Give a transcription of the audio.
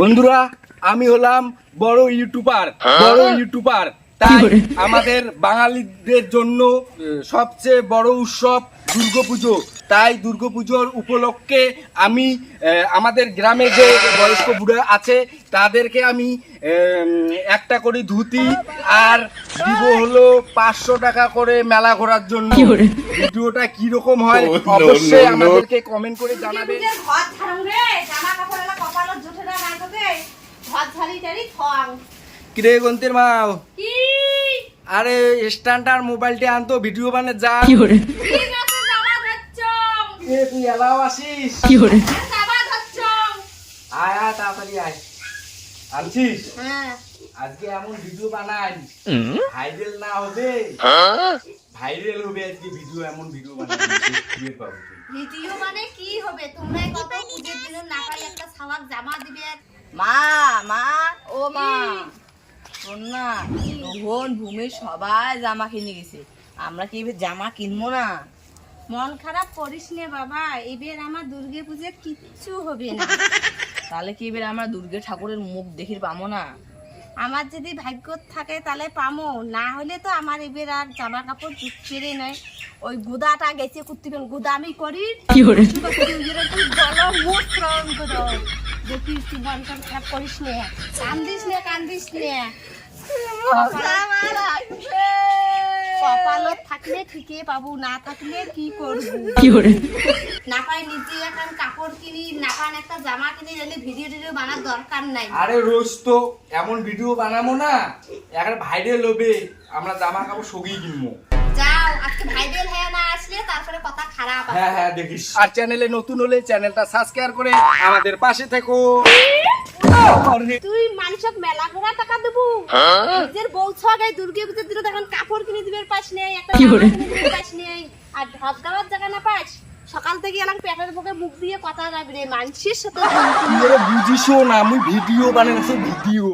বন্ধুরা আমি হলাম বড় ইউটিউবার বড় ইউটিউবার। তাই আমাদের বাঙালিদের জন্য সবচেয়ে বড় উৎসব দুর্গাপুজো। তাই দুর্গাপুজোর উপলক্ষে আমি আমাদের গ্রামে যে বয়স্ক বুড়া আছে তাদেরকে আমি একটা করে ধুতি আর দিব হলো পাঁচশো টাকা করে মেলা ঘোরার জন্য। ভিডিওটা কীরকম হয় Oh, অবশ্যই. আমাদেরকে কমেন্ট করে জানাবে নিজের ঘর ঝাড়ু রে জামা কাপড় এলা কপালত জুটে না নাই তোকে ঘর ঝাড়ি টাড়ি থং কিরে গন্তের কি? আরে স্ট্যান্ডার মোবাইলটা আনতো ভিডিও বানে যা। ঠিক আছে জামা ধরছ এ, তুই এলাও আসিস। জামা ধরছ আয় আয় তাড়াতাড়ি আয়। আনছিস? হ্যাঁ। আজকে এমন ভিডিও বানাই। ভাইরাল না হবে। ভাইরাল হবে আজকে ভিডিও এমন ভিডিও বানাই। ভিডিও মানে কি হবে? তোমরা কত পুজোর দিনে নাকাই একটা সাওয়াক জামা দিবে। মা মা ও মা। না রোহন ভূমি সবাই জামা কিনে গেছে। আমরা কি জামা কিনবো না? মন খারাপ করিস নে বাবা এবার আমার দুর্গে পুজো কিচ্ছু হবে না। তাহলে কি এবার আমরা দুর্গা ঠাকুরের মুখ দেখি পাবো না? আমার যদি ভাগ্য থাকে তাহলে পামো না হলে তো আমার এবার আর জামা কাপড় চুপচেরে নয় ওই গুদাটা গেছে কুত্তিবেন গুদামি করি। দেখিস তুই করিস নে। কান্দিস নে কান্দিস নে। কপালত থাকলে ঠিকই পাবো না থাকলে কি করব? না পাই নিজে এখন কাপড় কিনি না পান একটা জামা কিনি নাহলে ভিডিও টিডিও বানার দরকার নাই। আরে রোজ তো এমন ভিডিও বানাবো না এখন ভাইরাল হবে আমরা জামা কাপড় সগিয়ে কিনবো। যাও আজকে ভাইরাল হ্যাঁ না আসলে তারপরে কথা খারাপ হ্যাঁ হ্যাঁ দেখিস। আর চ্যানেলে নতুন হলে চ্যানেলটা সাবস্ক্রাইব করে আমাদের পাশে থেকো। তুই মানুষক মেলা ঘোরা টাকা দেবো। নিজের বউ ছগাই দুর্গে পুজোর দিনে তখন কাপড় কিনে দিবে পাস নেই একটা পাস নেই। আর ঢপ দেওয়ার জায়গা না পাস? সকাল থেকে এলাম পেটের বুকে মুখ দিয়ে কথা যাবি রে মানুষের সাথে তুই বুঝিসও না আমি ভিডিও বানাইছি ভিডিও